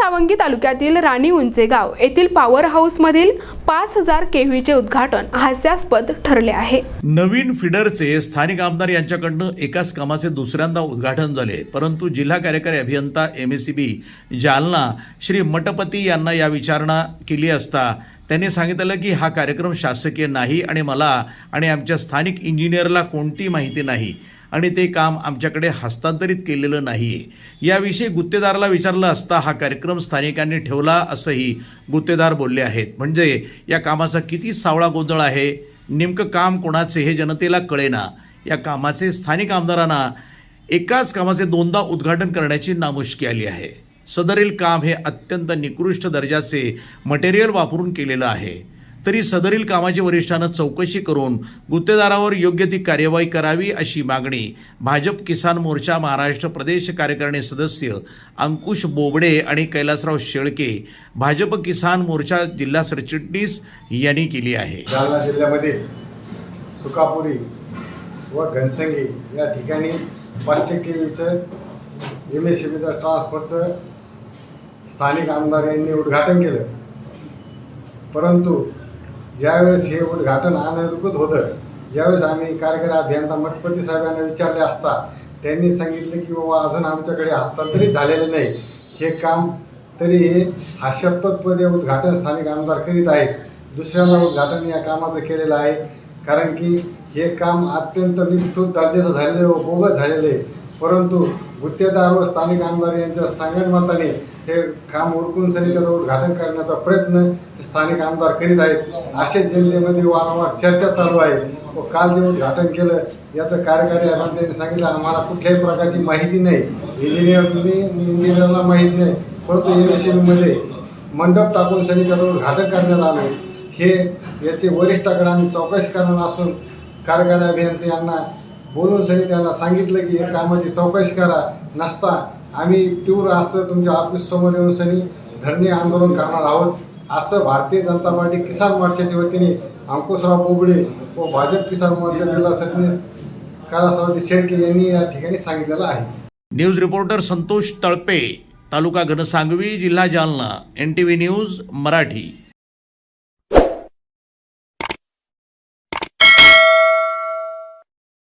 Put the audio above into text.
सावंगी तालुक्यातील राणी उंचेगाव येथील पॉवर हाऊसमधील पाच हजार केव्हीचे उद्घाटन हास्यास्पद ठरले आहे. नवीन फिडरचे स्थानिक आमदार यांच्याकडनं एकाच कामाचे दुसऱ्यांदा उद्घाटन झाले. परंतु जिल्हा कार्यकारी अभियंता M S C B Jalna Shri Matpati यांना या विचारणा केली असता त्यांनी सांगितलं की हा कार्यक्रम शासकीय नाही आणि मला आणि आमच्या स्थानिक इंजिनियरला कोणती माहिती नाही. आणि ते काम आमच्याकडे हस्तांतरित केलेलं नाही आहे याविषयी गुत्तेदाराला विचारलं असता हा कार्यक्रम स्थानिकांनी ठेवला असंही गुत्तेदार बोलले आहेत. म्हणजे या कामाचा किती सावळा गोंधळ आहे? नेमकं काम कोणाचे हे जनतेला कळेना. या कामाचे स्थानिक आमदारांना एकाच कामाचे दोनदा उद्घाटन करण्याची नामुष्की आली आहे. सदरील काम हे अत्यंत निकृष्ट दर्जाचे मटेरियल वापरून केलेलं आहे. तरी सदरील कामाची वरिष्ठांना चौकशी करून गुत्तेदारावर योग्य ती कार्यवाही करावी अशी मागणी भाजप किसान मोर्चा महाराष्ट्र प्रदेश कार्यकारिणी सदस्य अंकुश बोबडे आणि कैलासराव शेळके भाजप किसान मोर्चा जिल्हा सरचिटणीस यांनी केली आहे. जालना जिल्ह्यामध्ये सुकापुरी व घनसंगी या ठिकाणी पाचशे केवीचं एम एस सी बीचं ट्रान्सफरचं स्थानिक आमदार यांनी उद्घाटन केलं. परंतु ज्यावेळेस हे उद्घाटन अनधिकृत होतं ज्यावेळेस आम्ही कार्यकारी अभियंता मठपती साहेबांना विचारले असता त्यांनी सांगितलं की बाबा अजून आमच्याकडे हस्तांतरित झालेले नाही. हे काम तरी हे हास्यपदपदे उद्घाटन स्थानिक आमदार करीत आहेत. दुसऱ्यांदा उद्घाटन या कामाचं केलेलं आहे. कारण की हे काम अत्यंत निष्ठूर दर्जाचं झालेलं व बोगस झालेलं आहे. परंतु गुत्तेदार व स्थानिक आमदार यांच्या सांगणमताने हे काम उरकून सनी त्याचं उद्घाटन करण्याचा प्रयत्न स्थानिक आमदार करीत आहेत. असे जनतेमध्ये वारंवार चर्चा चालू आहे. व काल जे उद्घाटन केलं याचं कार्यकारी अभियंत्यांनी सांगितलं आम्हाला कुठल्याही प्रकारची माहिती नाही. इंजिनियरनी इंजिनियरला माहीत नाही. परंतु एन एसमध्ये मंडप टाकून सनी त्याचं उद्घाटन करण्यात आलं. हे याचे वरिष्ठाकडे आम्ही चौकशी करणार असून कार्यकारी अभियंते यांना बोलून सनी त्यांना सांगितलं की या कामाची चौकशी करा नसता. आम्ही तीव्र असं तुमच्या ऑफिससमोर येऊन सनी धरणे आंदोलन करणार आहोत. असं भारतीय जनता पार्टी किसान मोर्चाच्या वतीने अंकुशराव बोबडे व भाजप किसान मोर्चा जिल्हा सरचिटणीस कालासरावजी शेळके यांनी या ठिकाणी सांगितलेलं आहे. न्यूज रिपोर्टर संतोष तळपे तालुका घनसांगवी जिल्हा Jalna N T V news Marathi.